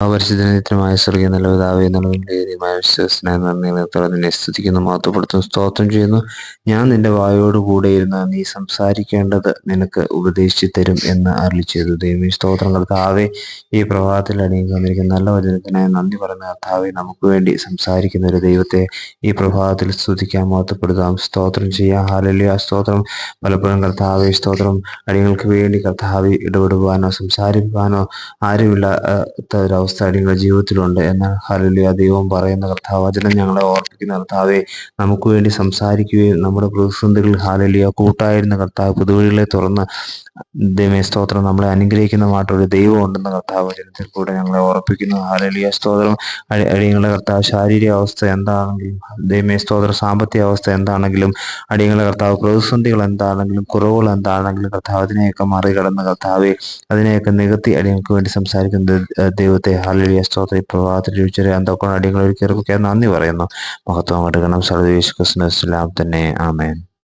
പരിശുദ്ധമായ സ്വർഗീയ എന്നുള്ളതിന്റെമായ വിശ്വസനായ നന്ദി നിന്നെ സ്തുതിക്കുന്നു മഹത്വപ്പെടുത്തുന്നു സ്തോത്രം ചെയ്യുന്നു. ഞാൻ നിന്റെ വായോട് കൂടെ ഇരുന്ന് നീ സംസാരിക്കേണ്ടത് നിനക്ക് ഉപദേശിച്ചു തരും എന്ന് അരളി ചെയ്തു. ദൈവം സ്തോത്രം. കർത്താവെ ഈ പ്രഭാതത്തിൽ അണിയിക്ക് വന്നിരിക്കുന്ന നല്ല വചനത്തിനായി നന്ദി പറയുന്ന കർത്താവെ നമുക്ക് വേണ്ടി സംസാരിക്കുന്ന ഒരു ദൈവത്തെ ഈ പ്രഭാതത്തിൽ സ്തുതിക്കാൻ മഹത്വപ്പെടുത്താം സ്തോത്രം ചെയ്യാം. ഹാലല്യ സ്തോത്രം. പലപ്പോഴും കർത്താവെ സ്തോത്രം. അടിയങ്ങൾക്ക് വേണ്ടി കർത്താവെ ഇടപെടുവാനോ സംസാരിക്കുവാനോ ആരുമില്ലാത്ത ഒരവസ്ഥ അടിയങ്ങളുടെ ജീവിതത്തിലുണ്ട് എന്നാൽ ഹല്ലേലൂയ ദൈവം പറയുന്ന കർത്താവചനം ഞങ്ങളെ ഓർപ്പിക്കുന്ന കർത്താവെ നമുക്ക് വേണ്ടി സംസാരിക്കുകയും നമ്മുടെ പ്രതിസന്ധികൾ ഹാലലിയ കൂട്ടായിരുന്ന കർത്താവ് പുതുവഴികളെ തുറന്ന് ദൈവമേ സ്തോത്രം നമ്മളെ അനുഗ്രഹിക്കുന്നതായിട്ടൊരു ദൈവം ഉണ്ടെന്ന കർത്താവ് വചനത്തിൽ കൂടെ ഞങ്ങളെ ഓർപ്പിക്കുന്നു ഹാലലിയ സ്തോത്രം. അടിയങ്ങളുടെ കർത്താവ് ശാരീരിക അവസ്ഥ എന്താണെങ്കിലും ദൈവമേ സ്തോത്രം. സാമ്പത്തിക അവസ്ഥ എന്താണെങ്കിലും അടിയങ്ങളുടെ കർത്താവ് പ്രതിസന്ധികൾ എന്താണെങ്കിലും കുറവുകൾ എന്താണെങ്കിലും കർത്താവ് അതിനെയൊക്കെ മറികടന്ന് കർത്താവെ അതിനെയൊക്കെ നികത്തി അടിയങ്ങൾക്ക് വേണ്ടി സംസാരിക്കുന്ന ദൈവത്തെ ഹാലലിയ സ്തോത്ര. പ്രഭാതത്തിൽ ചെറിയ എന്തൊക്കെ അടികൾ ഒരു കയറി നന്ദി പറയുന്നു. മഹത്വം എടുക്കണം ക്രിസ്മസ് ക്രിസ്തുലാം തന്നെ. ആമേൻ.